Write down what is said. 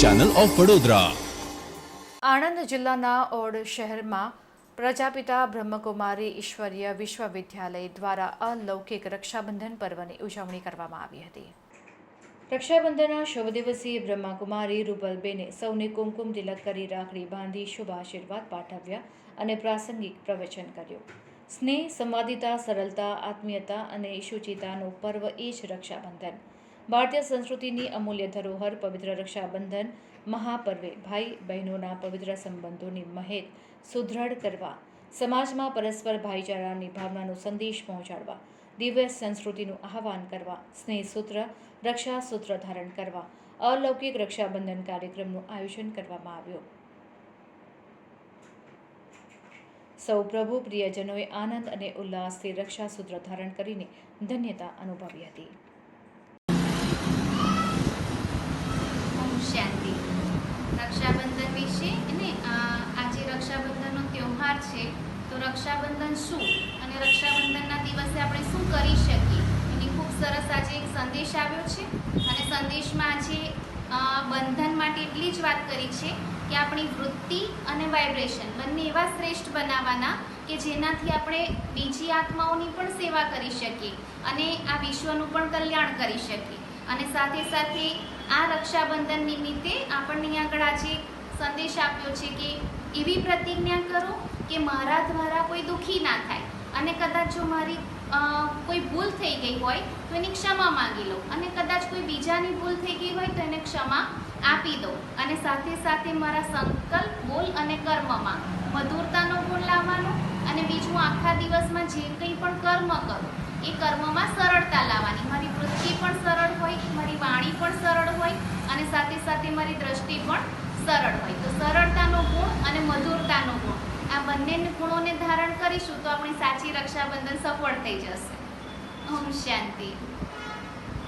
Channel of Vadodara Anand જિલ્લાના ઓડ શહેરમાં પ્રજાપિતા બ્રહ્મકુમારી ઈશ્વરીય વિશ્વવિદ્યાલય દ્વારા અલૌકિક રક્ષાબંધન પર્વની ઉજવણી કરવામાં આવી હતી. રક્ષાબંધનના શુભ દિવસીય બ્રહ્માકુમારી રૂપલબેને સૌને કુમકુમ તિલક કરી રાખડી બાંધી શુભ આશીર્વાદ પાઠવ્યા અને પ્રાસંગિક પ્રવચન કર્યું. સ્નેહ, સંવાદિતા, સરળતા, આત્મીયતા અને શુચિતાનું પર્વ એ જ રક્ષાબંધન. ભારતીય સંસ્કૃતિની અમૂલ્ય ધરોહર પવિત્ર રક્ષાબંધન મહાપર્વે. ભાઈ બહેનોના પવિત્ર સંબંધોની મહેક સુદૃઢ કરવા, સમાજમાં પરસ્પર ભાઈચારાની ભાવનાનો સંદેશ પહોંચાડવા, દિવ્ય સંસ્કૃતિનું આહ્વાન કરવા સ્નેહ સૂત્ર રક્ષા સૂત્ર ધારણ કરવા, અલૌકિક રક્ષાબંધન કાર્યક્રમનું આયોજન કરવામાં આવ્યું. સૌ પ્રભુ પ્રિયજનોએ આનંદ અને ઉલ્લાસથી રક્ષા સૂત્ર ધારણ કરીને ધન્યતા અનુભવી હતી. રક્ષાબંધન શું? અને રક્ષાબંધનના દિવસે આપણે શું કરી શકીએ? એની ખૂબ સરસ આજે એક સંદેશ આવ્યો છે. અને સંદેશમાં આજે બંધન માટે એટલી જ વાત કરી છે કે આપણી વૃત્તિ અને વાઇબ્રેશન બંને એવા શ્રેષ્ઠ બનાવવાના કે જેનાથી આપણે બીજી આત્માઓની પણ સેવા કરી શકીએ અને આ વિશ્વનું પણ કલ્યાણ કરી શકીએ. અને સાથે સાથે આ રક્ષાબંધન નિમિત્તે આપણને આગળ આજે સંદેશ આપ્યો છે કે એવી પ્રતિજ્ઞા કરો કે મારા દ્વારા કોઈ દુઃખી ના થાય. અને કદાચ જો મારી કોઈ ભૂલ થઈ ગઈ હોય, તો એની ક્ષમા માંગી લો. અને કદાચ કોઈ બીજાની ભૂલ થઈ ગઈ હોય, તો એને ક્ષમા આપી દો. અને સાથે સાથે મારા સંકલ્પ બોલ અને કર્મમાં મધુરતાનો ગુણ લાવવાનો. અને બીજું, આખા દિવસમાં જે કંઈ પણ કર્મ કરું, એ કર્મમાં સરળતા લાવવાની. મારી વૃત્તિ પણ સરળ હોય, મારી વાણી પણ સરળ હોય, અને સાથે સાથે મારી દ્રષ્ટિ પણ સરળ હોય. તો સરળતાનો ગુણ અને મધુરતાનો ગુણ આ બંને ગુણોને ધારણ કરીશું તો આપણી સાચી રક્ષાબંધન સફળ થઈ જશે. ઓમ શાંતિ.